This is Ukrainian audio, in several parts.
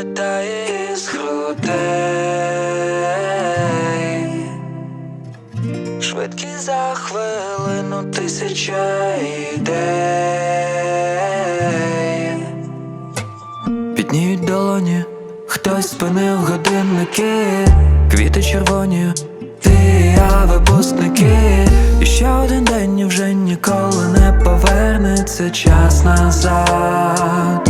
вилітає з грудей. Швидкі за хвилину тисяча ідей. Підніють долоні, хтось спинив годинники, квіти червоні, ти я випускники. І ще один день і вже ніколи не повернеться час назад.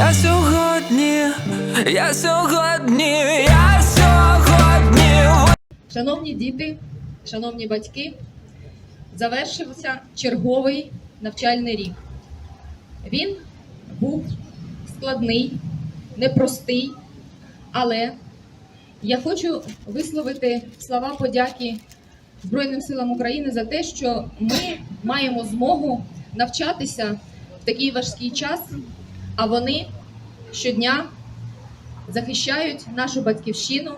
Я сьогодні, я сьогодні, я сьогодні. Шановні діти, шановні батьки, завершився черговий навчальний рік. Він був складний, непростий, але я хочу висловити слова подяки Збройним силам України за те, що ми маємо змогу навчатися в такий важкий час, а вони щодня захищають нашу батьківщину,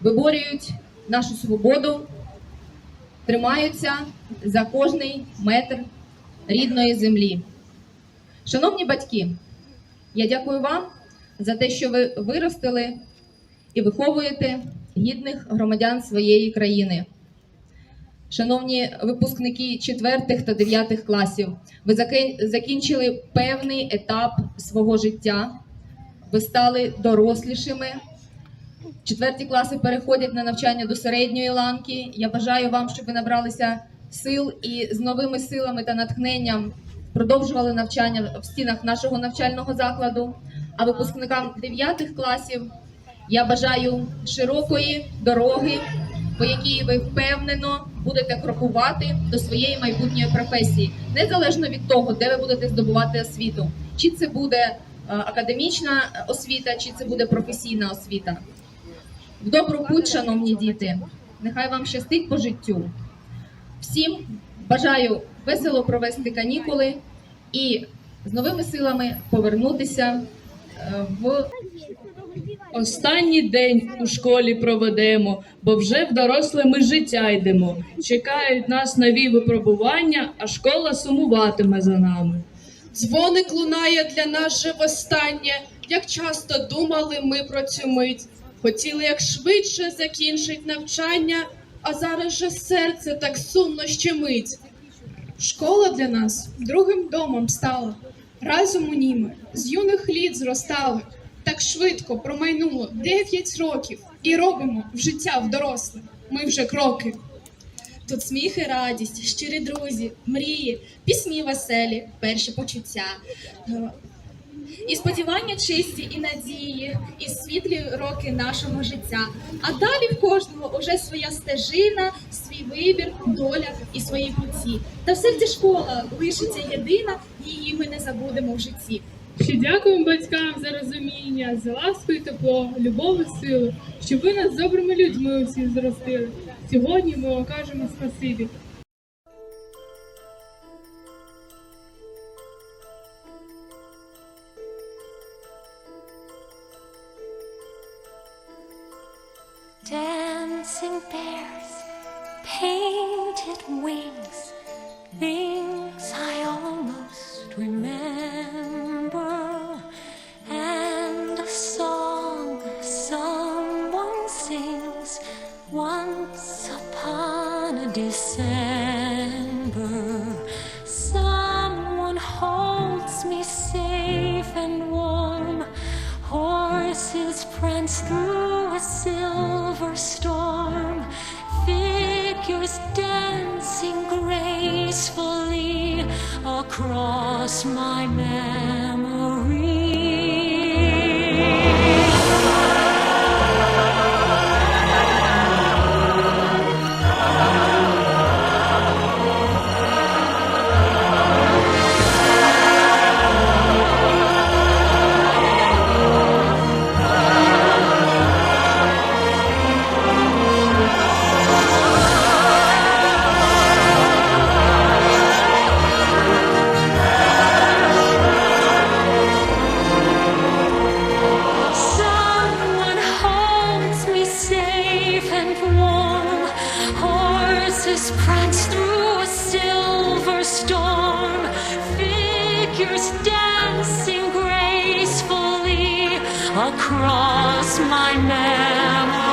виборюють нашу свободу, тримаються за кожний метр рідної землі. Шановні батьки, я дякую вам за те, що ви виростили і виховуєте гідних громадян своєї країни. Шановні випускники 4 та 9 класів, ви закінчили певний етап свого життя, ви стали дорослішими, Четверті класи переходять на навчання до середньої ланки. Я бажаю вам, щоб ви набралися сил і з новими силами та натхненням продовжували навчання в стінах нашого навчального закладу. А випускникам дев'ятих класів я бажаю широкої дороги, по якій ви впевнено будете крокувати до своєї майбутньої професії, незалежно від того, де ви будете здобувати освіту, чи це буде е, академічна освіта, чи це буде професійна освіта. В добру путь, шановні діти, нехай вам щастить по життю. Всім бажаю весело провести канікули і з новими силами повернутися е, в Останній день у школі проведемо, бо вже в доросле ми життя йдемо. Чекають нас нові випробування, а школа сумуватиме за нами. Дзвоник лунає для нас же востаннє, як часто думали ми про цю мить. Хотіли як швидше закінчить навчання, а зараз же серце так сумно щемить. Школа для нас другим домом стала. Разом у ній ми з юних літ зростали. Так швидко промайнуло дев'ять років, і робимо в життя в доросле. Ми вже кроки. Тут сміх і радість, щирі друзі, мрії, пісні веселі, перші почуття. І сподівання чисті і надії, і світлі роки нашого життя. А далі в кожного уже своя стежина, свій вибір, доля і свої путі. Та все ж школа лишиться єдина, її ми не забудемо в житті. Ще дякуємо батькам за розуміння, за ласку і тепло, любов і силу, щоб ви нас добрими людьми усі зростили. Сьогодні ми вам кажемо спасибі. Dancing bears, painted wings, things I once upon a December. Someone holds me safe and warm. Horses prance through a silver storm. Figures dancing gracefully across my memory. Across my memory.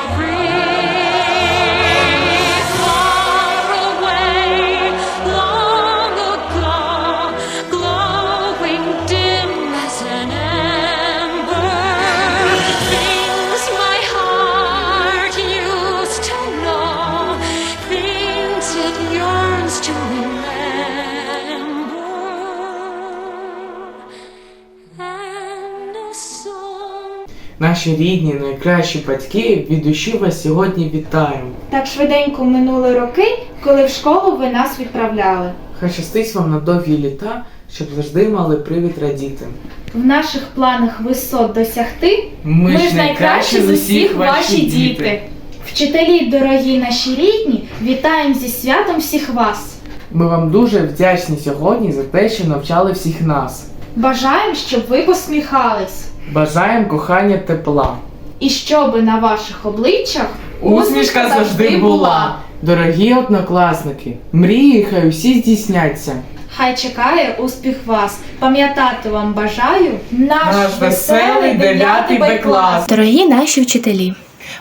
Наші рідні, найкращі батьки від душі вас сьогодні вітаємо. Так швиденько минули роки, коли в школу ви нас відправляли. Хай щастить вам на довгі літа, щоб завжди мали привід радіти. В наших планах висот досягти. Ми, ж найкращі з усіх ваші діти. Вчителі, дорогі наші рідні, вітаємо зі святом всіх вас. Ми вам дуже вдячні сьогодні за те, що навчали всіх нас. Бажаємо, щоб ви посміхались, Бажаємо кохання тепла. і щоби на ваших обличчях Усмішка завжди була. Дорогі однокласники, мрії хай усі здійсняться. Хай чекає успіх вас. Пам'ятати вам бажаю наш, Наш веселий дев'ятий Б-клас. Дорогі наші вчителі,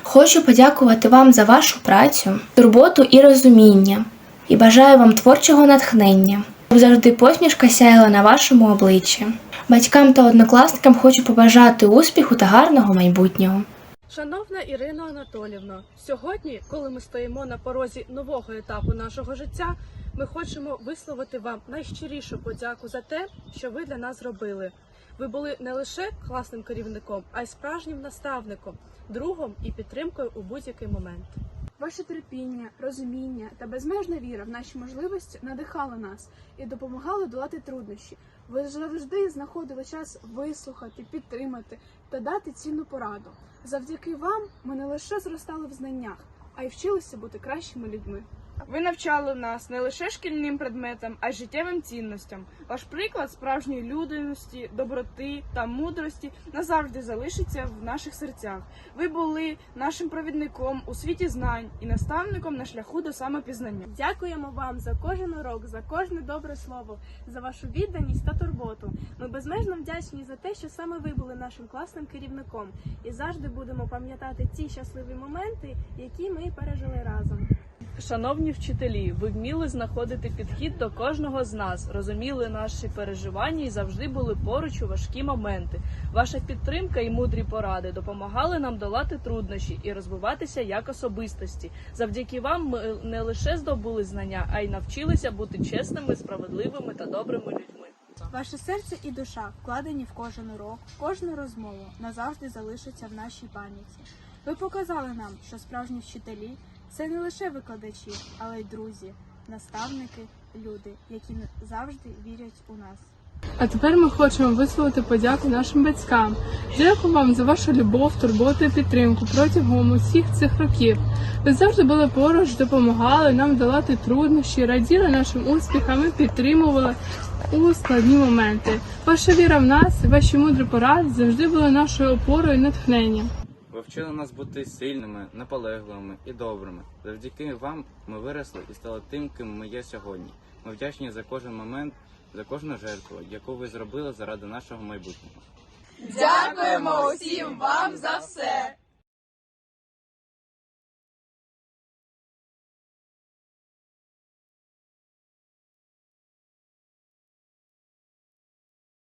хочу подякувати вам за вашу працю, турботу і розуміння, і бажаю вам творчого натхнення, щоб завжди посмішка сяяла на вашому обличчі. Батькам та однокласникам хочу побажати успіху та гарного майбутнього. Шановна Ірина Анатолівна, сьогодні, коли ми стоїмо на порозі нового етапу нашого життя, ми хочемо висловити вам найщирішу подяку за те, що ви для нас зробили. Ви були не лише класним керівником, а й справжнім наставником, другом і підтримкою у будь-який момент. Ваше терпіння, розуміння та безмежна віра в наші можливості надихали нас і допомагали долати труднощі. Ви завжди знаходили час вислухати, підтримати та дати цінну пораду. Завдяки вам ми не лише зростали в знаннях, а й вчилися бути кращими людьми. Ви навчали нас не лише шкільним предметам, а й життєвим цінностям. Ваш приклад справжньої людяності, доброти та мудрості назавжди залишиться в наших серцях. Ви були нашим провідником у світі знань і наставником на шляху до самопізнання. Дякуємо вам за кожен урок, за кожне добре слово, за вашу відданість та турботу. Ми безмежно вдячні за те, що саме ви були нашим класним керівником, і завжди будемо пам'ятати ті щасливі моменти, які ми пережили разом. Шановні вчителі, ви вміли знаходити підхід до кожного з нас, розуміли наші переживання і завжди були поруч у важкі моменти. Ваша підтримка і мудрі поради допомагали нам долати труднощі і розвиватися як особистості. Завдяки вам ми не лише здобули знання, а й навчилися бути чесними, справедливими та добрими людьми. Ваше серце і душа, вкладені в кожен урок, кожну розмову, назавжди залишаться в нашій пам'яті. Ви показали нам, що справжні вчителі це не лише викладачі, але й друзі, наставники, люди, які завжди вірять у нас. А тепер ми хочемо висловити подяку нашим батькам. Дякую вам за вашу любов, турботу і підтримку протягом усіх цих років. Ви завжди були поруч, допомагали нам долати труднощі, раділи нашим успіхам і підтримували у складні моменти. Ваша віра в нас, ваші мудрі поради завжди були нашою опорою і натхненням. Вчили нас бути сильними, наполегливими і добрими. Завдяки вам ми виросли і стали тим, ким ми є сьогодні. Ми вдячні за кожен момент, за кожну жертву, яку ви зробили заради нашого майбутнього. Дякуємо усім вам за все!